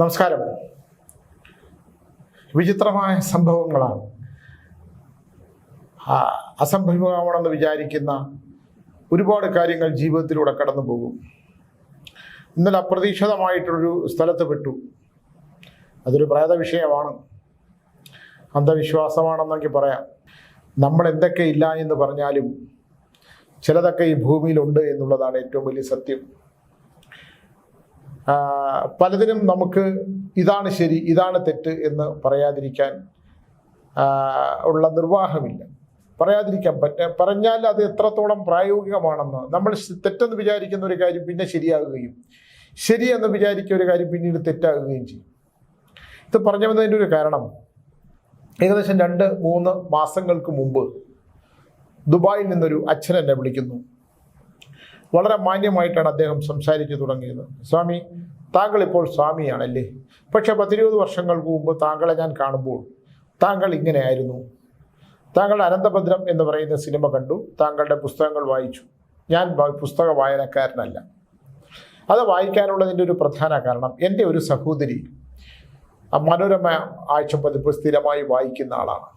നമസ്കാരം. വിചിത്രമായ സംഭവങ്ങളാണ്. അസംഭവമാവണമെന്ന് വിചാരിക്കുന്ന ഒരുപാട് കാര്യങ്ങൾ ജീവിതത്തിലൂടെ കടന്നു പോകും. ഇന്നലെ അപ്രതീക്ഷിതമായിട്ടൊരു സ്ഥലത്ത് പെട്ടു. അതൊരു പ്രേത വിഷയമാണ് അന്ധവിശ്വാസമാണെന്നെങ്കിൽ പറയാം. നമ്മൾ എന്തൊക്കെ ഇല്ല എന്ന് പറഞ്ഞാലും ചിലതൊക്കെ ഈ ഭൂമിയിലുണ്ട് എന്നുള്ളതാണ് ഏറ്റവും വലിയ സത്യം. പലതിനും നമുക്ക് ഇതാണ് ശരി ഇതാണ് തെറ്റ് എന്ന് പറയാതിരിക്കാൻ ഉള്ള നിർവാഹമില്ല. പറയാതിരിക്കാൻ പറ്റ പറഞ്ഞാൽ അത് എത്രത്തോളം പ്രായോഗികമാണെന്ന് നമ്മൾ തെറ്റെന്ന് വിചാരിക്കുന്ന ഒരു കാര്യം പിന്നെ ശരിയാകുകയും ശരി എന്ന് വിചാരിക്കുന്ന ഒരു കാര്യം പിന്നീട് തെറ്റാകുകയും ചെയ്യും. ഇത് പറഞ്ഞു വന്നതിന്റെ ഒരു കാരണം ഏകദേശം രണ്ട് മൂന്ന് മാസങ്ങൾക്ക് മുമ്പ് ദുബായിൽ നിന്നൊരു അച്ഛൻ എന്നെ വിളിക്കുന്നു. വളരെ മാന്യമായിട്ടാണ് അദ്ദേഹം സംസാരിച്ചു തുടങ്ങിയത്. സ്വാമി താങ്കൾ ഇപ്പോൾ സ്വാമിയാണല്ലേ? പക്ഷെ പത്തിരുപത് വർഷങ്ങൾക്ക് മുമ്പ് താങ്കളെ ഞാൻ കാണുമ്പോൾ താങ്കൾ ഇങ്ങനെയായിരുന്നു. താങ്കൾ അനന്തഭദ്രം എന്ന് പറയുന്ന സിനിമ കണ്ടു. താങ്കളുടെ പുസ്തകങ്ങൾ വായിച്ചു. ഞാൻ പുസ്തക വായനക്കാരനല്ല. അത് വായിക്കാനുള്ളതിന്റെ ഒരു പ്രധാന കാരണം എന്റെ ഒരു സഹോദരി മനോരമ ആഴ്ചപ്പതിപ്പ് സ്ഥിരമായി വായിക്കുന്ന ആളാണ്.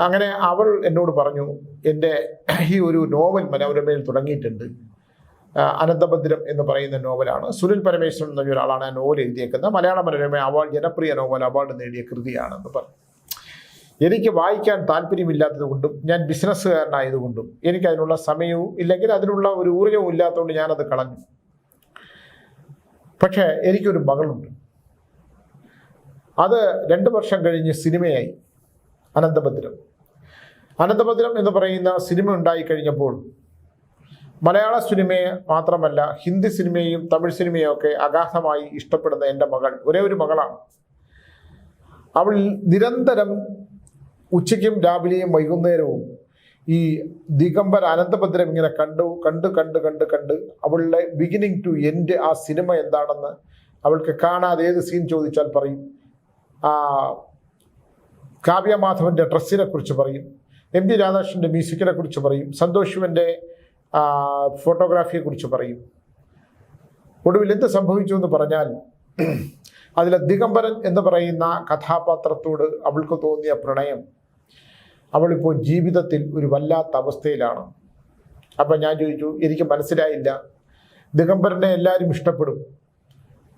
അങ്ങനെ അവൾ എന്നോട് പറഞ്ഞു എന്റെ ഈ ഒരു നോവൽ മനോരമയിൽ തുടങ്ങിയിട്ടുണ്ട്. അനന്തഭദ്രം എന്ന് പറയുന്ന നോവലാണ്. സുനിൽ പരമേശ്വരൻ എന്ന ഒരാളാണ് ആ നോവൽ എഴുതിയേക്കുന്നത്. മലയാള മനോരമ അവാർഡ് ജനപ്രിയ നോവൽ അവാർഡ് നേടിയ കൃതിയാണെന്ന് പറഞ്ഞു. എനിക്ക് വായിക്കാൻ താല്പര്യമില്ലാത്തത് കൊണ്ടും ഞാൻ ബിസിനസ്സുകാരനായതുകൊണ്ടും എനിക്ക് അതിനുള്ള സമയവും ഇല്ലെങ്കിൽ അതിനുള്ള ഒരു ഊർജവും ഇല്ലാത്തതുകൊണ്ട് ഞാനത് കളഞ്ഞു. പക്ഷേ എനിക്കൊരു മകളുണ്ട്. അത് രണ്ട് വർഷം കഴിഞ്ഞ് സിനിമയായി. അനന്തഭദ്രം അനന്തഭദ്രം എന്ന് പറയുന്ന സിനിമ ഉണ്ടായി കഴിഞ്ഞപ്പോൾ മലയാള സിനിമയെ മാത്രമല്ല ഹിന്ദി സിനിമയും തമിഴ് സിനിമയും ഒക്കെ അഗാധമായി ഇഷ്ടപ്പെടുന്ന എന്റെ മകൾ. ഒരേ ഒരു മകളാണ്. അവൾ നിരന്തരം ഉച്ചയ്ക്കും രാവിലെയും വൈകുന്നേരവും ഈ ദിഗംബർ അനന്തഭദ്രം ഇങ്ങനെ കണ്ടു കണ്ട് കണ്ട് കണ്ട് കണ്ട് അവളുടെ ബിഗിനിങ് ടു എൻഡ് ആ സിനിമ എന്താണെന്ന് അവൾക്ക് കാണാതെ ഏത് സീൻ ചോദിച്ചാൽ പറയും. ആ കാവ്യമാധവന്റെ ഡ്രസ്സിനെ കുറിച്ച് പറയും. എം ടി രാധാകൃഷ്ണന്റെ മ്യൂസിക്കിനെ കുറിച്ച് പറയും. സന്തോഷ് ഫോട്ടോഗ്രാഫിയെ കുറിച്ച് പറയും. ഒടുവിൽ എന്ത് സംഭവിച്ചു എന്ന് പറഞ്ഞാൽ അതിലെ ദിഗംബരൻ എന്ന് പറയുന്ന കഥാപാത്രത്തോട് അവൾക്ക് തോന്നിയ പ്രണയം അവളിപ്പോൾ ജീവിതത്തിൽ ഒരു വല്ലാത്ത അവസ്ഥയിലാണ്. അപ്പം ഞാൻ ചോദിച്ചു എനിക്ക് മനസ്സിലായില്ല. ദിഗംബരനെ എല്ലാവരും ഇഷ്ടപ്പെടും.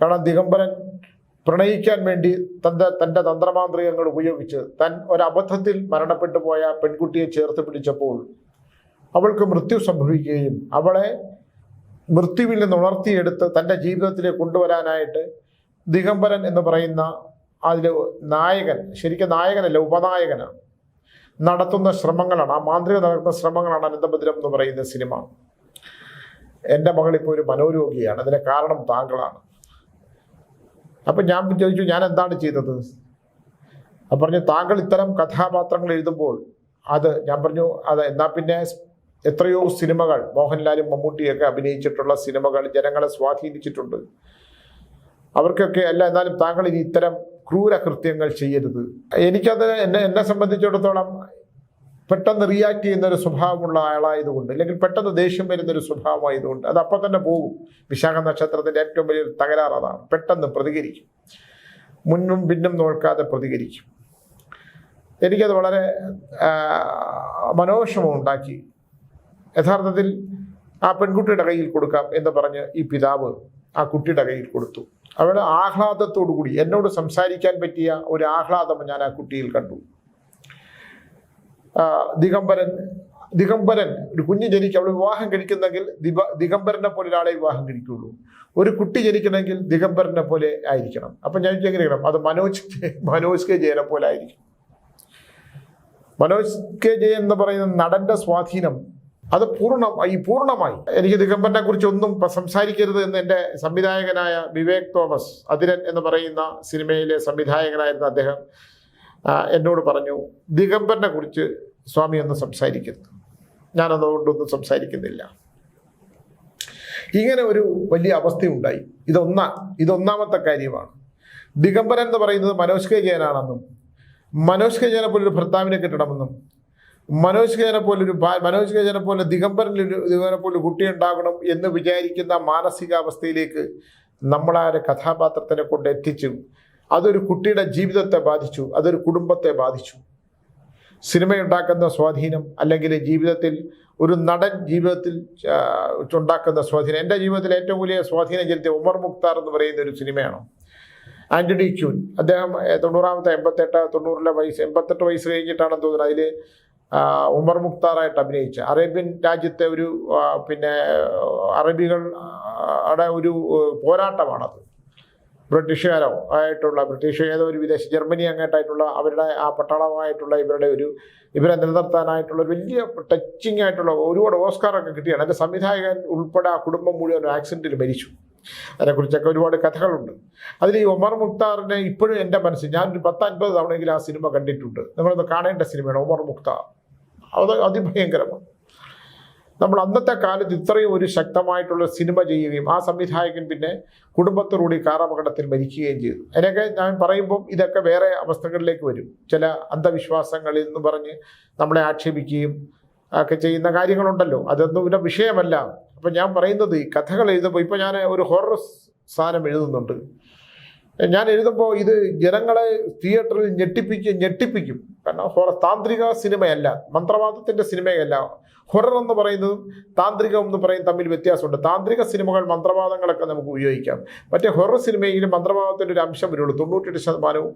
കാരണം ദിഗംബരൻ പ്രണയിക്കാൻ വേണ്ടി തന്റെ തന്റെ തന്ത്രമാന്ത്രികങ്ങൾ ഉപയോഗിച്ച് തൻ ഒരബദ്ധത്തിൽ മരണപ്പെട്ടു പോയ പെൺകുട്ടിയെ ചേർത്ത് പിടിച്ചപ്പോൾ അവൾക്ക് മൃത്യു സംഭവിക്കുകയും അവളെ മൃത്യുവിൽ നിന്ന് ഉണർത്തിയെടുത്ത് തന്റെ ജീവിതത്തിലേക്ക് കൊണ്ടുവരാനായിട്ട് ദിഗംബരൻ എന്ന് പറയുന്ന അതിലെ നായകൻ ശരിക്കും നായകനല്ല ഉപനായകനാണ്. നടത്തുന്ന ശ്രമങ്ങളാണ് ആ മാന്ത്രിക നടത്തുന്ന ശ്രമങ്ങളാണ് അനന്തഭദ്രം എന്ന് പറയുന്ന സിനിമ. എന്റെ മകൾ ഇപ്പോൾ ഒരു മനോരോഗിയാണ് അതിന് കാരണം താങ്കളാണ്. അപ്പം ഞാൻ ചോദിച്ചു ഞാൻ എന്താണ് ചെയ്തത്? അപ്പം പറഞ്ഞു താങ്കൾ ഇത്തരം കഥാപാത്രങ്ങൾ എഴുതുമ്പോൾ അത് ഞാൻ പറഞ്ഞു അത് എന്നാൽ പിന്നെ എത്രയോ സിനിമകൾ മോഹൻലാലും മമ്മൂട്ടിയൊക്കെ അഭിനയിച്ചിട്ടുള്ള സിനിമകൾ ജനങ്ങളെ സ്വാധീനിച്ചിട്ടുണ്ട്. അവർക്കൊക്കെ അല്ല എന്നാലും താങ്കൾ ഇനി ഇത്തരം ക്രൂരകൃത്യങ്ങൾ ചെയ്യരുത്. എനിക്കത് എന്നെ എന്നെ സംബന്ധിച്ചിടത്തോളം പെട്ടെന്ന് റിയാക്ട് ചെയ്യുന്ന ഒരു സ്വഭാവമുള്ള ആളായതുകൊണ്ട് അല്ലെങ്കിൽ പെട്ടെന്ന് ദേഷ്യം വരുന്ന ഒരു സ്വഭാവമായതുകൊണ്ട് അത് അപ്പം തന്നെ പോകും. വിശാഖ നക്ഷത്രത്തിന്റെ ഏറ്റവും വലിയൊരു തകരാറ് അതാണ്. പെട്ടെന്ന് പ്രതികരിക്കും. മുന്നും പിന്നും നോക്കാതെ പ്രതികരിക്കും. എനിക്കത് വളരെ മനോഷമുണ്ടാക്കി ഉണ്ടാക്കി യഥാർത്ഥത്തിൽ ആ പെൺകുട്ടിയുടെ കയ്യിൽ കൊടുക്കാം എന്ന് പറഞ്ഞ് ഈ പിതാവ് ആ കുട്ടിയുടെ കയ്യിൽ കൊടുത്തു. അവൾ ആഹ്ലാദത്തോടു കൂടി എന്നോട് സംസാരിക്കാൻ പറ്റിയ ഒരു ആഹ്ലാദം ഞാൻ ആ കുട്ടിയിൽ കണ്ടു. ദിഗംബരൻ ദിഗംബരൻ ഒരു കുഞ്ഞ് ജനിക്കും അവൾ വിവാഹം കഴിക്കുന്നെങ്കിൽ ദിബ ദിഗംബരനെ പോലെ ഒരാളെ വിവാഹം കഴിക്കുള്ളൂ. ഒരു കുട്ടി ജനിക്കണമെങ്കിൽ ദിഗംബരനെ പോലെ ആയിരിക്കണം. അപ്പം ഞാൻ എങ്ങനെയാണ് എങ്ങനെ അത് മനോജ് മനോജ് കെ ജയനെ പോലെ ആയിരിക്കും. മനോജ് കെ ജയൻ എന്ന് പറയുന്ന നടന്റെ സ്വാധീനം അത് പൂർണ ഈ പൂർണമായി. എനിക്ക് ദിഗംബരനെ കുറിച്ച് ഒന്നും സംസാരിക്കരുത് എന്ന് എന്റെ സംവിധായകനായ വിവേക് തോമസ് അതിരൻ എന്ന് പറയുന്ന സിനിമയിലെ സംവിധായകനായിരുന്ന അദ്ദേഹം എന്നോട് പറഞ്ഞു ദിഗംബരനെ കുറിച്ച് സ്വാമി ഒന്ന് സംസാരിക്കരുത്. ഞാനതുകൊണ്ടൊന്നും സംസാരിക്കുന്നില്ല. ഇങ്ങനെ ഒരു വലിയ അവസ്ഥയുണ്ടായി. ഇതൊന്നാ ഇതൊന്നാമത്തെ കാര്യമാണ്. ദിഗംബരൻ എന്ന് പറയുന്നത് മനോജ് കെ ജയനാണെന്നും മനോജ് കെ ജയനെ പോലൊരു ഭർത്താവിനെ കിട്ടണമെന്നും മനോജ് കേജനെ പോലൊരു മനോജ് കേജനെ പോലെ ദിഗംബരനൊരു ദിഗംബരനെ പോലെ കുട്ടി ഉണ്ടാകണം എന്ന് വിചാരിക്കുന്ന മാനസികാവസ്ഥയിലേക്ക് നമ്മളാ ഒരു കഥാപാത്രത്തിനെ കൊണ്ട് എത്തിച്ചു. അതൊരു കുട്ടിയുടെ ജീവിതത്തെ ബാധിച്ചു. അതൊരു കുടുംബത്തെ ബാധിച്ചു. സിനിമയുണ്ടാക്കുന്ന സ്വാധീനം അല്ലെങ്കിൽ ജീവിതത്തിൽ ഒരു നടൻ ജീവിതത്തിൽ ഉണ്ടാക്കുന്ന സ്വാധീനം. എന്റെ ജീവിതത്തിൽ ഏറ്റവും വലിയ സ്വാധീനം ചെലുത്തിയ ഉമർ മുക്താർ എന്ന് പറയുന്ന ഒരു സിനിമയാണ്. Anthony Quinn. അദ്ദേഹം തൊണ്ണൂറാമത്തെ എൺപത്തെട്ട് തൊണ്ണൂറിലെ വയസ്സ് എൺപത്തെട്ട് വയസ്സ് കഴിഞ്ഞിട്ടാണെന്ന് തോന്നുന്നത് അതിൽ ഉമർ മുക്താറായിട്ട് അഭിനയിച്ച. അറേബ്യൻ രാജ്യത്തെ ഒരു പിന്നെ അറബികളുടെ ഒരു പോരാട്ടമാണത്. ബ്രിട്ടീഷുകാരോ ആയിട്ടുള്ള ബ്രിട്ടീഷ് ഏതോ ഒരു വിദേശ ജർമ്മനി അങ്ങോട്ടായിട്ടുള്ള അവരുടെ ആ പട്ടാളമായിട്ടുള്ള ഇവരുടെ ഒരു ഇവരെ നിലനിർത്താനായിട്ടുള്ള വലിയ ടച്ചിങ് ആയിട്ടുള്ള ഒരുപാട് ഓസ്കാറൊക്കെ കിട്ടിയാണ്. അതിന്റെ സംവിധായകൻ ഉൾപ്പെടെ ആ കുടുംബം മുഴുവൻ ഒരു ആക്സിഡന്റിൽ മരിച്ചു. അതിനെക്കുറിച്ചൊക്കെ ഒരുപാട് കഥകളുണ്ട്. അതിൽ ഈ ഒമർ മുക്താറിനെ ഇപ്പോഴും എന്റെ മനസ്സിൽ ഞാനൊരു പത്ത് അൻപത് തവണയെങ്കിലും ആ സിനിമ കണ്ടിട്ടുണ്ട്. നിങ്ങളൊന്ന് കാണേണ്ട സിനിമയാണ് ഒമർ മുക്താർ അത് അതിഭയങ്കരമാണ്. നമ്മൾ അന്നത്തെ കാലത്ത് ഇത്രയും ഒരു ശക്തമായിട്ടുള്ള സിനിമ ചെയ്യുകയും ആ സംവിധായകൻ പിന്നെ കുടുംബത്തോടുകൂടി കാറപകടത്തിൽ മരിക്കുകയും ചെയ്തു. അതിനൊക്കെ ഞാൻ പറയുമ്പം ഇതൊക്കെ വേറെ അവസ്ഥകളിലേക്ക് വരും. ചില അന്ധവിശ്വാസങ്ങളിൽ നിന്ന് പറഞ്ഞ് നമ്മളെ ആക്ഷേപിക്കുകയും ഒക്കെ ചെയ്യുന്ന കാര്യങ്ങളുണ്ടല്ലോ. അതൊന്നും പിന്നെ വിഷയമല്ല. അപ്പം ഞാൻ പറയുന്നത് ഈ കഥകൾ എഴുതുമ്പോൾ ഇപ്പോൾ ഞാൻ ഒരു ഹൊറർ സാധനം എഴുതുന്നുണ്ട്. ഞാൻ എഴുതുമ്പോൾ ഇത് ജനങ്ങളെ തിയേറ്ററിൽ ഞെട്ടിപ്പിക്കും ഞെട്ടിപ്പിക്കും. കാരണം ഹൊറ താന്ത്രിക സിനിമയല്ല മന്ത്രവാദത്തിന്റെ സിനിമയല്ല. ഹൊറർ എന്ന് പറയുന്നതും താന്ത്രികം എന്ന് പറയും തമ്മിൽ വ്യത്യാസമുണ്ട്. താന്ത്രിക സിനിമകൾ മന്ത്രവാദങ്ങളൊക്കെ നമുക്ക് ഉപയോഗിക്കാം. മറ്റേ ഹൊറർ സിനിമയിൽ മന്ത്രവാദത്തിന്റെ ഒരു അംശം വരുള്ളൂ. തൊണ്ണൂറ്റെട്ട് ശതമാനവും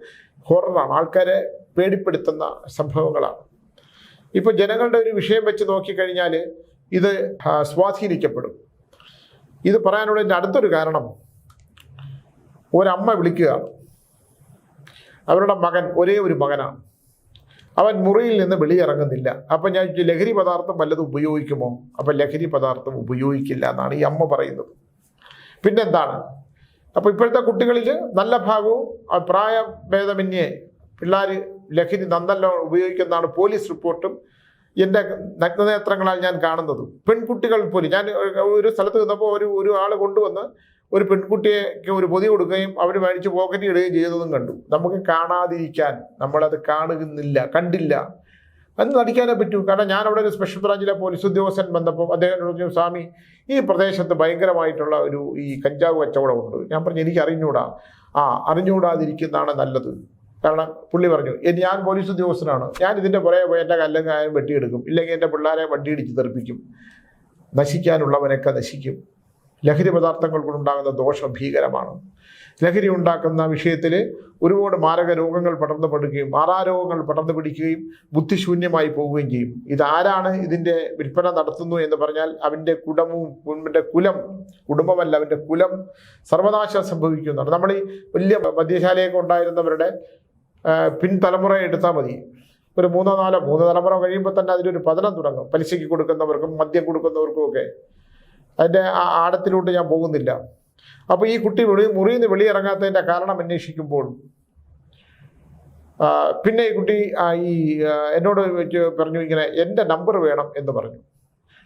ഹൊററാണ്. ആൾക്കാരെ പേടിപ്പെടുത്തുന്ന സംഭവങ്ങളാണ്. ഇപ്പോൾ ജനങ്ങളുടെ ഒരു വിഷയം വെച്ച് നോക്കിക്കഴിഞ്ഞാൽ ഇത് സ്വാധീനിക്കപ്പെടും. ഇത് പറയാനുള്ള എന്റെ അടുത്തൊരു കാരണം ഒരമ്മ വിളിക്കുക. അവരുടെ മകൻ ഒരേ ഒരു മകനാണ് അവൻ മുറിയിൽ നിന്ന് വെളിയിറങ്ങുന്നില്ല. അപ്പം ഞാൻ ലഹരി പദാർത്ഥം വല്ലതും ഉപയോഗിക്കുമോ? അപ്പം ലഹരി പദാർത്ഥം ഉപയോഗിക്കില്ല എന്നാണ് ഈ അമ്മ പറയുന്നത്. പിന്നെന്താണ്? അപ്പോൾ ഇപ്പോഴത്തെ കുട്ടികളിൽ നല്ല ഭാഗവും പ്രായഭേദമന്യേ പിള്ളേർ ലഹരി നന്നല്ല ഉപയോഗിക്കുന്നതാണ് പോലീസ് റിപ്പോർട്ടും എന്റെ നഗ്നനേത്രങ്ങളാൽ ഞാൻ കാണുന്നത്. പെൺകുട്ടികൾ പോലും ഞാൻ ഒരു സ്ഥലത്ത് നിന്നപ്പോൾ ഒരു ഒരു ആൾ കൊണ്ടുവന്ന് ഒരു പെൺകുട്ടിയെ ഒരു പൊതി കൊടുക്കുകയും അവർ മേടിച്ച് പോക്കറ്റ് ഇടുകയും ചെയ്തതും കണ്ടു. നമുക്ക് കാണാതിരിക്കാൻ നമ്മളത് കാണുന്നില്ല കണ്ടില്ല. എന്ന് നടിക്കാനേ പറ്റൂ. കാരണം ഞാൻ അവിടെ ഒരു സ്പെഷ്യൽ ബ്രാഞ്ചിലെ പോലീസ് ഉദ്യോഗസ്ഥൻ ബന്ധപ്പോൾ അദ്ദേഹം പറഞ്ഞു സ്വാമി ഈ പ്രദേശത്ത് ഭയങ്കരമായിട്ടുള്ള ഒരു ഈ കഞ്ചാവ് കച്ചവടമുണ്ട് ഞാൻ പറഞ്ഞു എനിക്ക് അറിഞ്ഞൂടാ. ആ അറിഞ്ഞുകൂടാതിരിക്കുന്നതാണ് നല്ലത്. കാരണം പുള്ളി പറഞ്ഞു "എ, ഞാൻ പോലീസ് ഉദ്യോഗസ്ഥനാണ്. ഞാൻ ഇതിന്റെ പുറകെ പോയി എന്റെ കല്ലങ്ങായും വെട്ടിയെടുക്കും. ഇല്ലെങ്കിൽ എന്റെ പിള്ളേരെ വണ്ടി ഇടിച്ച് തെറിപ്പിക്കും. നശിക്കാനുള്ളവനൊക്കെ നശിക്കും. ലഹരി പദാർത്ഥങ്ങൾ കൊണ്ടുണ്ടാകുന്ന ദോഷം ഭീകരമാണ്. ലഹരി ഉണ്ടാക്കുന്ന വിഷയത്തിൽ ഒരുപാട് മാരക രോഗങ്ങൾ പടർന്നു പെടുകയും മാറാരോഗങ്ങൾ പടർന്നു പിടിക്കുകയും ബുദ്ധിശൂന്യമായി പോവുകയും ചെയ്യും. ഇതാരാണ് ഇതിന്റെ വിൽപ്പന നടത്തുന്നു എന്ന് പറഞ്ഞാൽ അവന്റെ കുടുംബവും അവന്റെ കുലം കുടുംബമല്ല അവന്റെ കുലം സർവനാശം സംഭവിക്കുന്നതാണ് നമ്മൾ ഈ വലിയ മദ്യശാലയൊക്കെ ഉണ്ടായിരുന്നവരുടെ പിൻതലമുറ എടുത്താൽ മതി. ഒരു മൂന്നോ നാലോ മൂന്ന് തലമുറ കഴിയുമ്പോൾ തന്നെ അതിലൊരു പതനം തുടങ്ങും. പലിശയ്ക്ക് കൊടുക്കുന്നവർക്കും മദ്യം കൊടുക്കുന്നവർക്കും ഒക്കെ. അതിന്റെ ആ ആഴത്തിലോട്ട് ഞാൻ പോകുന്നില്ല. അപ്പോൾ ഈ കുട്ടി വെളി മുറിയിൽ നിന്ന് വെളിയിറങ്ങാത്തതിന്റെ കാരണം അന്വേഷിക്കുമ്പോൾ പിന്നെ ഈ കുട്ടി ഈ എന്നോട് പറഞ്ഞു ഇങ്ങനെ എന്റെ നമ്പർ വേണം എന്ന് പറഞ്ഞു.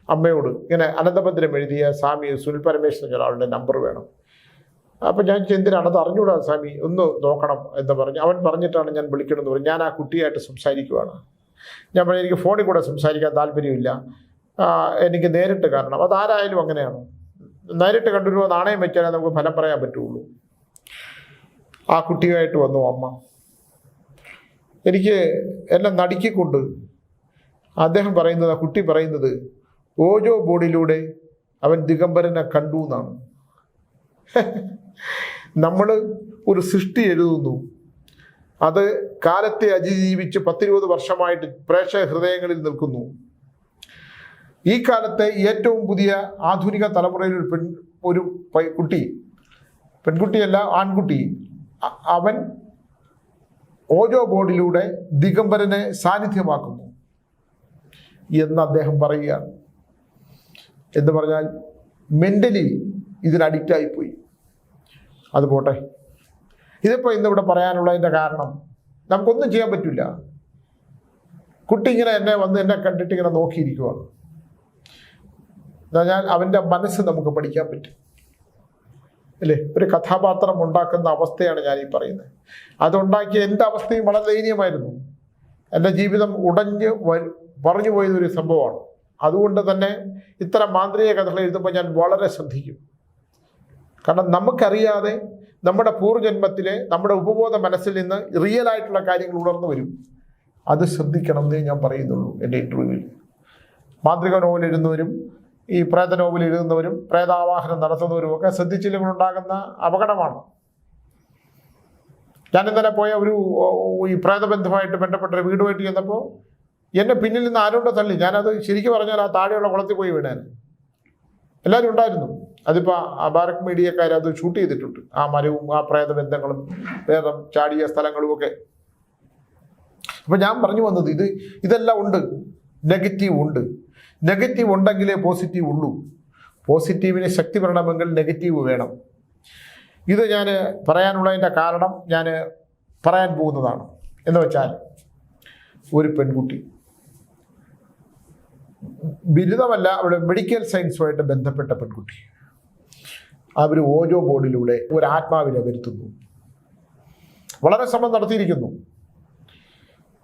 അമ്മയോട് ഇങ്ങനെ അനന്തഭദ്രം എഴുതിയ സ്വാമി സുനിൽ പരമേശ്വരൻ ഒരാളുടെ നമ്പർ വേണം. അപ്പം ഞാൻ എന്തിനാണ്? അത് അറിഞ്ഞൂടാ സ്വാമി ഒന്ന് നോക്കണം എന്ന് പറഞ്ഞു. അവൻ പറഞ്ഞിട്ടാണ് ഞാൻ വിളിക്കണമെന്ന് പറഞ്ഞു. ഞാൻ ആ കുട്ടിയായിട്ട് സംസാരിക്കുവാണ്. ഞാൻ പറഞ്ഞു എനിക്ക് ഫോണിൽ കൂടെ സംസാരിക്കാൻ താല്പര്യമില്ല. എനിക്ക് നേരിട്ട് കാരണം അതാരായാലും അങ്ങനെയാണ്. നേരിട്ട് കണ്ടൊരു നാണയം വെച്ചാലേ നമുക്ക് ഫലം പറയാൻ പറ്റുള്ളൂ. ആ കുട്ടിയുമായിട്ട് വന്നു അമ്മ. എനിക്ക് എല്ലാം നടുക്കിക്കൊണ്ട് അദ്ദേഹം പറയുന്നത് ആ കുട്ടി പറയുന്നത് ഓജോ ബോർഡിലൂടെ അവൻ ദിഗംബരനെ കണ്ടു എന്നാണ്. നമ്മൾ ഒരു സൃഷ്ടി എഴുതുന്നു. അത് കാലത്തെ അതിജീവിച്ച് പത്തിരുപത് വർഷമായിട്ട് പ്രേക്ഷക ഹൃദയങ്ങളിൽ നിൽക്കുന്നു. ഈ കാലത്തെ ഏറ്റവും പുതിയ ആധുനിക തലമുറയിൽ ഒരു പെൺ ഒരു കുട്ടി പെൺകുട്ടിയല്ല ആൺകുട്ടി അവൻ ഓരോ ബോർഡിലൂടെ ദിഗംബരനെ സാന്നിധ്യമാക്കുന്നു എന്ന് അദ്ദേഹം പറയുകയാണ്. എന്ന് പറഞ്ഞാൽ മെന്റലി ഇതിന് അഡിക്റ്റായിപ്പോയി അത് പോട്ടെ. ഇതിപ്പോൾ ഇന്നിവിടെ പറയാനുള്ളതിന്റെ കാരണം നമുക്കൊന്നും ചെയ്യാൻ പറ്റില്ല. കുട്ടി ഇങ്ങനെ എന്നെ വന്ന് എന്നെ കണ്ടിട്ട് ഇങ്ങനെ നോക്കിയിരിക്കുവാണ്. എന്നാൽ അവന്റെ മനസ്സ് നമുക്ക് പഠിക്കാൻ പറ്റും. അല്ലേ? ഒരു കഥാപാത്രം ഉണ്ടാക്കുന്ന അവസ്ഥയാണ് ഞാൻ ഈ പറയുന്നത്. അതുണ്ടാക്കിയ എന്റെ അവസ്ഥയും വളരെ ദയനീയമായിരുന്നു. എന്റെ ജീവിതം ഉടഞ്ഞ് പറഞ്ഞു പോയതൊരു സംഭവമാണ്. അതുകൊണ്ട് തന്നെ ഇത്തരം മാന്ത്രിക കഥകൾ എഴുതുമ്പോൾ ഞാൻ വളരെ ശ്രദ്ധിക്കും. കാരണം നമുക്കറിയാതെ നമ്മുടെ പൂർവജന്മത്തിലെ നമ്മുടെ ഉപബോധ മനസ്സിൽ നിന്ന് റിയൽ ആയിട്ടുള്ള കാര്യങ്ങൾ ഉണർന്നു വരും. അത് ശ്രദ്ധിക്കണം എന്നേ ഞാൻ പറയുന്നുള്ളൂ എന്റെ ഇന്റർവ്യൂവിൽ മാന്ത്രിക നോവൽ എഴുതുന്നവരും ഈ പ്രേത നോവൽ എഴുതുന്നവരും പ്രേതാവാഹനം നടത്തുന്നവരും ഒക്കെ ശ്രദ്ധിച്ചില്ലെങ്കിൽ ഉണ്ടാകുന്ന അപകടമാണ്. ഞാൻ ഇന്നലെ പോയ ഒരു ഈ പ്രേതബന്ധമായിട്ട് ബന്ധപ്പെട്ട ഒരു വീടുമായിട്ട് ചെന്നപ്പോൾ എന്നെ പിന്നിൽ നിന്ന് ആരോണ്ടോ തള്ളി. ഞാനത് ശരിക്കും പറഞ്ഞാൽ ആ താഴെയുള്ള കുളത്തിൽ പോയി വീണാൻ എല്ലാവരും ഉണ്ടായിരുന്നു. അതിപ്പോൾ ആ ബാരക് മീഡിയക്കാർ അത് ഷൂട്ട് ചെയ്തിട്ടുണ്ട്. ആ മരവും ആ പ്രേതബന്ധങ്ങളും പ്രേതം ചാടിയ സ്ഥലങ്ങളും ഒക്കെ. അപ്പം ഞാൻ പറഞ്ഞു വന്നത് ഇത് ഇതെല്ലാം ഉണ്ട്. നെഗറ്റീവ് ഉണ്ട്. നെഗറ്റീവ് ഉണ്ടെങ്കിലേ പോസിറ്റീവ് ഉള്ളൂ. പോസിറ്റീവിന് ശക്തി വരണമെങ്കിൽ നെഗറ്റീവ് വേണം. ഇത് ഞാൻ പറയാനുള്ളതിന്റെ കാരണം ഞാൻ പറയാൻ പോകുന്നതാണ്. എന്ന് വെച്ചാൽ ഒരു പെൺകുട്ടി. ബിരുദമല്ല അവിടെ മെഡിക്കൽ സയൻസുമായിട്ട് ബന്ധപ്പെട്ട പെൺകുട്ടി. അവർ ഓരോ ബോർഡിലൂടെ ഒരു ആത്മാവിനെ വരുത്തുന്നു. വളരെ ശ്രമം നടത്തിയിരിക്കുന്നു.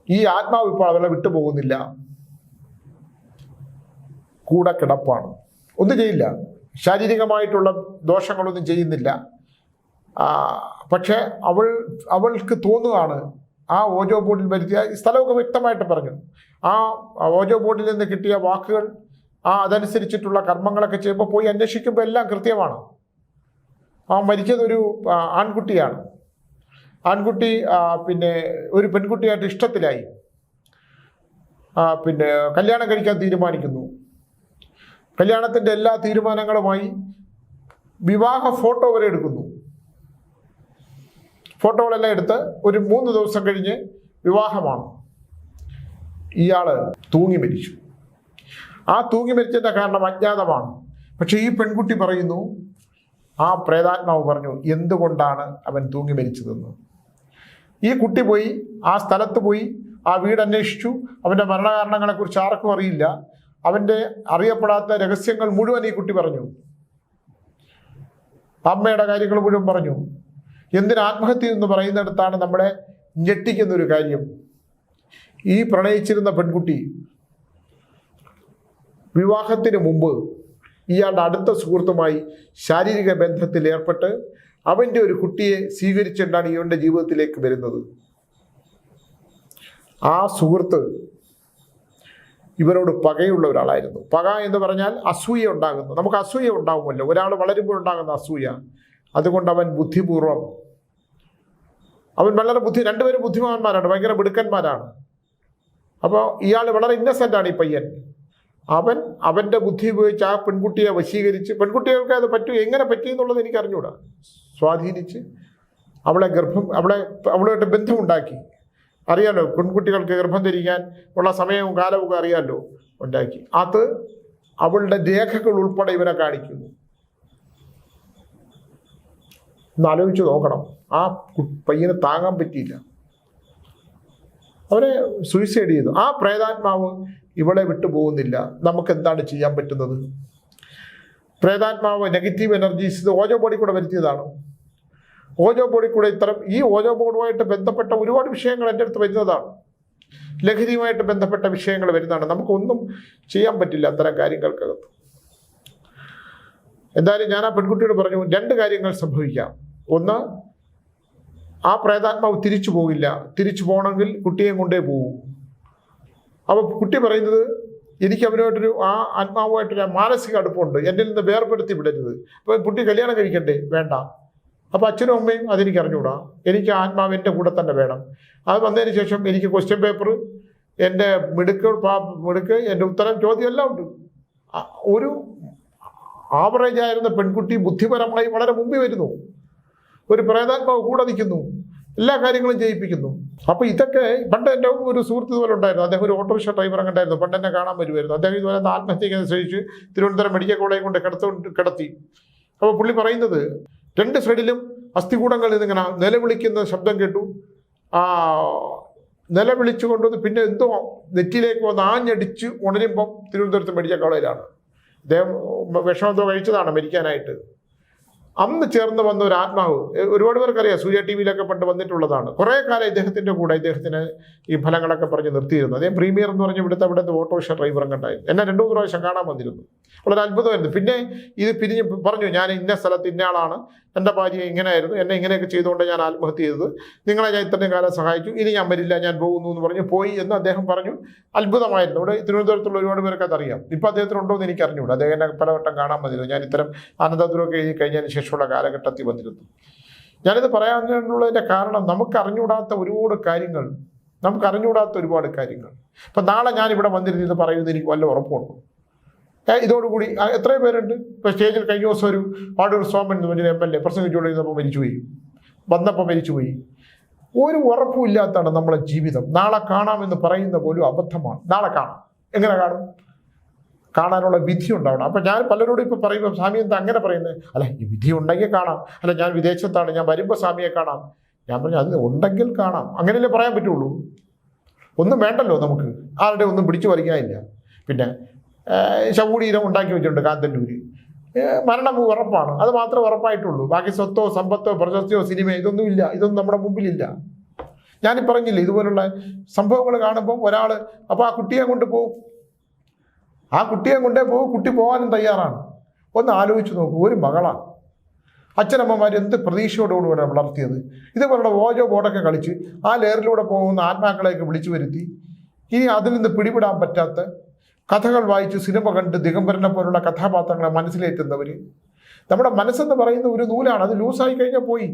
ഈ ആത്മാവ് ഇപ്പോൾ അവരെ വിട്ടുപോകുന്നില്ല. കൂടെ കിടപ്പാണ്. ഒന്നും ചെയ്യില്ല. ശാരീരികമായിട്ടുള്ള ദോഷങ്ങളൊന്നും ചെയ്യുന്നില്ല. പക്ഷേ അവൾ അവൾക്ക് തോന്നുകയാണ് ആ ഓജോ ബോർഡിൽ വരുത്തിയ സ്ഥലമൊക്കെ വ്യക്തമായിട്ട് പറഞ്ഞു. ആ ഓജോ ബോർഡിൽ നിന്ന് കിട്ടിയ വാക്കുകൾ ആ അതനുസരിച്ചിട്ടുള്ള കർമ്മങ്ങളൊക്കെ ചെയ്യുമ്പോൾ പോയി അന്വേഷിക്കുമ്പോൾ എല്ലാം കൃത്യമാണ്. ആ മരിച്ചതൊരു ആൺകുട്ടിയാണ്. ആൺകുട്ടി പിന്നെ ഒരു പെൺകുട്ടിയായിട്ട് ഇഷ്ടത്തിലായി. പിന്നെ കല്യാണം കഴിക്കാൻ തീരുമാനിക്കുന്നു. കല്യാണത്തിന്റെ എല്ലാ തീരുമാനങ്ങളുമായി വിവാഹ ഫോട്ടോ വരെ എടുക്കുന്നു. ഫോട്ടോകളെല്ലാം എടുത്ത് ഒരു മൂന്ന് ദിവസം കഴിഞ്ഞ് വിവാഹമാണ്. ഇയാൾ തൂങ്ങി മരിച്ചു. ആ തൂങ്ങി മരിച്ചതിന്റെ കാരണം അജ്ഞാതമാണ്. പക്ഷേ ഈ പെൺകുട്ടി പറയുന്നു ആ പ്രേതാത്മാവ് പറഞ്ഞു എന്തുകൊണ്ടാണ് അവൻ തൂങ്ങി മരിച്ചതെന്ന്? ഈ കുട്ടി പോയി ആ സ്ഥലത്ത് പോയി ആ വീട് അന്വേഷിച്ചു. അവന്റെ മരണകാരണങ്ങളെക്കുറിച്ച് ആർക്കും അറിയില്ല. അവന്റെ അറിയപ്പെടാത്ത രഹസ്യങ്ങൾ മുഴുവൻ ഈ കുട്ടി പറഞ്ഞു. അമ്മയുടെ കാര്യങ്ങൾ മുഴുവൻ പറഞ്ഞു. എന്തിന് ആത്മഹത്യ എന്ന് പറയുന്നിടത്താണ് നമ്മളെ ഞെട്ടിക്കുന്ന ഒരു കാര്യം. ഈ പ്രണയിച്ചിരുന്ന പെൺകുട്ടി വിവാഹത്തിന് മുമ്പ് ഇയാളുടെ അടുത്ത സുഹൃത്തുമായി ശാരീരിക ബന്ധത്തിൽ ഏർപ്പെട്ട് അവന്റെ ഒരു കുട്ടിയെ സ്വീകരിച്ചിട്ടാണ് ഇവന്റെ ജീവിതത്തിലേക്ക് വരുന്നത്. ആ സുഹൃത്ത് ഇവരോട് പകയുള്ള ഒരാളായിരുന്നു. പക എന്ന് പറഞ്ഞാൽ അസൂയ ഉണ്ടാകുന്നു. നമുക്ക് അസൂയ ഉണ്ടാകുമല്ലോ ഒരാൾ വളരുമ്പോൾ ഉണ്ടാകുന്ന അസൂയ. അതുകൊണ്ട് അവൻ ബുദ്ധിപൂർവം അവൻ വളരെ ബുദ്ധി രണ്ടുപേരും ബുദ്ധിമാന്മാരാണ് ഭയങ്കര മിടുക്കന്മാരാണ്. അപ്പോൾ ഇയാൾ വളരെ ഇന്നസെന്റ് ആണ് ഈ പയ്യൻ. അവൻ അവന്റെ ബുദ്ധി ഉപയോഗിച്ച് ആ പെൺകുട്ടിയെ വശീകരിച്ച് പെൺകുട്ടികൾക്ക് അത് പറ്റും എങ്ങനെ പറ്റി എന്നുള്ളത് എനിക്ക് അറിഞ്ഞൂടാ സ്വാധീനിച്ച് അവളെ ഗർഭം അവളെ അവളുമായിട്ട് ബന്ധമുണ്ടാക്കി. അറിയാലോ പെൺകുട്ടികൾക്ക് ഗർഭം ധരിക്കാൻ ഉള്ള സമയവും കാലവും അറിയാമല്ലോ ഉണ്ടാക്കി. അത് അവളുടെ രേഖകൾ ഉൾപ്പെടെ ഇവരെ കാണിക്കുന്നു. ഒന്ന് നോക്കണം. ആ പയ്യന് താങ്ങാൻ പറ്റിയില്ല. അവരെ സൂയിസൈഡ് ചെയ്തു. ആ പ്രേതാത്മാവ് ഇവളെ വിട്ടുപോകുന്നില്ല നമുക്ക് എന്താണ് ചെയ്യാൻ പറ്റുന്നത്? പ്രേതാത്മാവ് നെഗറ്റീവ് എനർജീസ് ഓജോ ബോഡി കൂടെ വരുത്തിയതാണ്. ഓജോ ബോർഡിൽ കൂടെ ഇത്തരം ഈ ഓജോ ബോർഡുമായിട്ട് ബന്ധപ്പെട്ട ഒരുപാട് വിഷയങ്ങൾ എന്റെ അടുത്ത് വരുന്നതാണ്. ലഹരിയുമായിട്ട് ബന്ധപ്പെട്ട വിഷയങ്ങൾ വരുന്നതാണ്. നമുക്കൊന്നും ചെയ്യാൻ പറ്റില്ല അത്തരം കാര്യങ്ങൾക്കകത്ത്. എന്തായാലും ഞാൻ ആ പെൺകുട്ടിയോട് പറഞ്ഞു രണ്ട് കാര്യങ്ങൾ സംഭവിക്കാം. ഒന്ന് ആ പ്രേതാത്മാവ് തിരിച്ചു പോകില്ല. തിരിച്ചു പോകണമെങ്കിൽ കുട്ടിയെ കൊണ്ടേ പോകും. അപ്പോൾ കുട്ടി പറയുന്നത് എനിക്ക് അവനുമായിട്ടൊരു ആ ആത്മാവുമായിട്ടൊരു മാനസിക അടുപ്പമുണ്ട്. എന്നിൽ നിന്ന് വേർപെടുത്തി വിടരുത്. അപ്പോൾ കുട്ടി കല്യാണം കഴിക്കണ്ടേ? വേണ്ട. അപ്പോൾ അച്ഛനും അമ്മയും അതെനിക്ക് അറിഞ്ഞുകൂടാ. എനിക്ക് ആ ആത്മാവ് എന്റെ കൂടെ തന്നെ വേണം. അത് വന്നതിന് ശേഷം എനിക്ക് ക്വസ്റ്റ്യൻ പേപ്പർ എന്റെ മിടുക്ക് മിടുക്ക് എന്റെ ഉത്തരം ചോദ്യം എല്ലാം ഉണ്ട്. ഒരു ആവറേജ് ആയിരുന്ന പെൺകുട്ടി ബുദ്ധിപരമായി വളരെ മുമ്പിൽ വരുന്നു. ഒരു പ്രേതാത്മാവ് കൂടെ നിൽക്കുന്നു. എല്ലാ കാര്യങ്ങളും ചെയ്യിപ്പിക്കുന്നു. അപ്പോൾ ഇതൊക്കെ പണ്ട് എന്റെ ഒരു സുഹൃത്ത് ഇതുപോലെ ഉണ്ടായിരുന്നു. അദ്ദേഹം ഒരു ഓട്ടോറിക്ഷ ഡ്രൈവർ ഉണ്ടായിരുന്നു പണ്ട് എന്നെ കാണാൻ വരുമായിരുന്നു. അദ്ദേഹം ഇതുപോലെ ഒന്ന് ആത്മഹത്യക്ക് ശ്രമിച്ച് തിരുവനന്തപുരം മെഡിക്കൽ കോളേജ് കൊണ്ട് കിടത്തു കിടത്തി. അപ്പോൾ പുള്ളി പറയുന്നത് രണ്ട് സൈഡിലും അസ്ഥികൂടങ്ങളിൽ നിന്നിങ്ങനെ നിലവിളിക്കുന്ന ശബ്ദം കേട്ടു. ആ നിലവിളിച്ചു കൊണ്ടുവന്ന് പിന്നെ എന്തോ നെറ്റിയിലേക്ക് വന്ന് ആഞ്ഞടിച്ച് ഉണരുമ്പം തിരുവനന്തപുരത്ത് മെഡിക്കൽ കോളേജിലാണ് അദ്ദേഹം വിഷമെന്തോ കഴിച്ചതാണ് മരിക്കാനായിട്ട്. അന്ന് ചേർന്ന് വന്ന ഒരു ആത്മാവ് ഒരുപാട് പേർക്കറിയാം സൂര്യ ടി വിയിലൊക്കെ പണ്ട് വന്നിട്ടുള്ളതാണ്. കുറേ കാലം ഇദ്ദേഹത്തിന്റെ കൂടെ ഇദ്ദേഹത്തിന് ഈ ഫലങ്ങളൊക്കെ പറഞ്ഞ് നിർത്തിയിരുന്നു. അദ്ദേഹം പ്രീമിയർ എന്ന് പറഞ്ഞ് ഇവിടുത്തെ അവിടുത്തെ ഓട്ടോറിക്ഷ ഡ്രൈവറും കണ്ടായിരുന്നു എന്നെ രണ്ടു മൂന്ന് പ്രാവശ്യം കാണാൻ വന്നിരുന്നു. വളരെ അത്ഭുതമായിരുന്നു. പിന്നെ ഇത് പിരിഞ്ഞ് പറഞ്ഞു ഞാൻ ഇന്ന സ്ഥലത്ത് ഇന്ന ആളാണ്. എന്റെ ഭാര്യ ഇങ്ങനെയായിരുന്നു. എന്നെ ഇങ്ങനെയൊക്കെ ചെയ്തുകൊണ്ട് ഞാൻ ആത്മഹത്യ ചെയ്തത്. നിങ്ങളെ ഞാൻ ഇത്രയും കാലം സഹായിച്ചു. ഇനി ഞാൻ വരില്ല ഞാൻ പോകുന്നു എന്ന് പറഞ്ഞു. പോയി എന്ന് അദ്ദേഹം പറഞ്ഞു. അത്ഭുതമായിരുന്നു. ഇവിടെ തിരുവനന്തപുരത്തുള്ള ഒരുപാട് പേർക്ക് അതറിയാം. ഇപ്പം അദ്ദേഹത്തിനുണ്ടോ എന്ന് എനിക്ക് അറിഞ്ഞൂടാ അദ്ദേഹം എന്നെ പലവട്ടം കാണാൻ വന്നിരുന്നു. ഞാൻ ഇത്തരം അനന്തപുരമൊക്കെ എഴുതി കഴിഞ്ഞതിന് ശേഷമുള്ള കാലഘട്ടത്തിൽ വന്നിരുന്നു. ഞാനിത് പറയാനുള്ളതിന്റെ കാരണം നമുക്ക് അറിഞ്ഞുകൂടാത്ത ഒരുപാട് കാര്യങ്ങൾ. നമുക്ക് അറിഞ്ഞുകൂടാത്ത ഒരുപാട് കാര്യങ്ങൾ. ഇപ്പം നാളെ ഞാൻ ഇവിടെ വന്നിരുന്നത് പറയുന്നത് എനിക്ക് വല്ല ഉറപ്പുണ്ടോ? ഇതോടുകൂടി എത്രയും പേരുണ്ട്? ഇപ്പോൾ സ്റ്റേജിൽ കഴിഞ്ഞ ദിവസം ഒരു വാടൂർ സോമൻ എന്ന് പറഞ്ഞൊരു എം എൽ എ പ്രസംഗിച്ചുകൊണ്ടിരുന്നപ്പോൾ മരിച്ചുപോയി. വന്നപ്പോൾ മരിച്ചുപോയി. ഒരു ഉറപ്പുമില്ലാത്തതാണ് നമ്മളെ ജീവിതം. നാളെ കാണാമെന്ന് പറയുന്ന പോലും അബദ്ധമാണ്. നാളെ കാണാം. എങ്ങനെ കാണും? കാണാനുള്ള വിധി ഉണ്ടാവണം. അപ്പം ഞാൻ പലരോടും ഇപ്പോൾ പറയുമ്പോൾ സ്വാമി എന്താ അങ്ങനെ പറയുന്നത് അല്ല ഈ വിധി ഉണ്ടെങ്കിൽ കാണാം. അല്ല ഞാൻ വിദേശത്താണ്. ഞാൻ വരുമ്പോൾ സ്വാമിയെ കാണാം. ഞാൻ പറഞ്ഞു അത് ഉണ്ടെങ്കിൽ കാണാം. അങ്ങനെയല്ലേ പറയാൻ പറ്റുള്ളൂ? ഒന്നും വേണ്ടല്ലോ നമുക്ക്. ആരുടെ ഒന്നും പിടിച്ചു വരികയില്ല പിന്നെ ശവകുടീരം ഉണ്ടാക്കി വെച്ചിട്ടുണ്ട് കാന്തല്ലൂര്. മരണം ഉറപ്പാണ്. അത് മാത്രമേ ഉറപ്പായിട്ടുള്ളൂ. ബാക്കി സ്വത്തോ സമ്പത്തോ പ്രശസ്തിയോ സിനിമ ഇതൊന്നുമില്ല ഇതൊന്നും നമ്മുടെ മുമ്പിലില്ല. ഞാൻ പറഞ്ഞില്ലേ ഇതുപോലുള്ള സംഭവങ്ങൾ കാണുമ്പോൾ ഒരാൾ അപ്പോൾ ആ കുട്ടിയെ കൊണ്ട് പോകും ആ കുട്ടിയെ കൊണ്ടേ പോകും കുട്ടി പോകാനും തയ്യാറാണ്. ഒന്ന് ആലോചിച്ച് നോക്കൂ ഒരു മകളാണ് അച്ഛനമ്മമാർ എന്ത് പ്രതീക്ഷയോടുകൂടിയാണ് വളർത്തിയത്. ഇതുപോലുള്ള ഓജോ ബോർഡൊക്കെ കളിച്ച് ആ ലെയറിലൂടെ പോകുന്ന ആത്മാക്കളെയൊക്കെ വിളിച്ചു വരുത്തി. ഇനി അതിൽ നിന്ന് പിടിപെടാൻ പറ്റാത്ത കഥകൾ വായിച്ച് സിനിമ കണ്ട് ദിഗംബരനെ പോലുള്ള കഥാപാത്രങ്ങളെ മനസ്സിലേറ്റുന്നവർ നമ്മുടെ മനസ്സെന്ന് പറയുന്ന ഒരു നൂലാണ് അത് ലൂസായി കഴിഞ്ഞാൽ പോയി.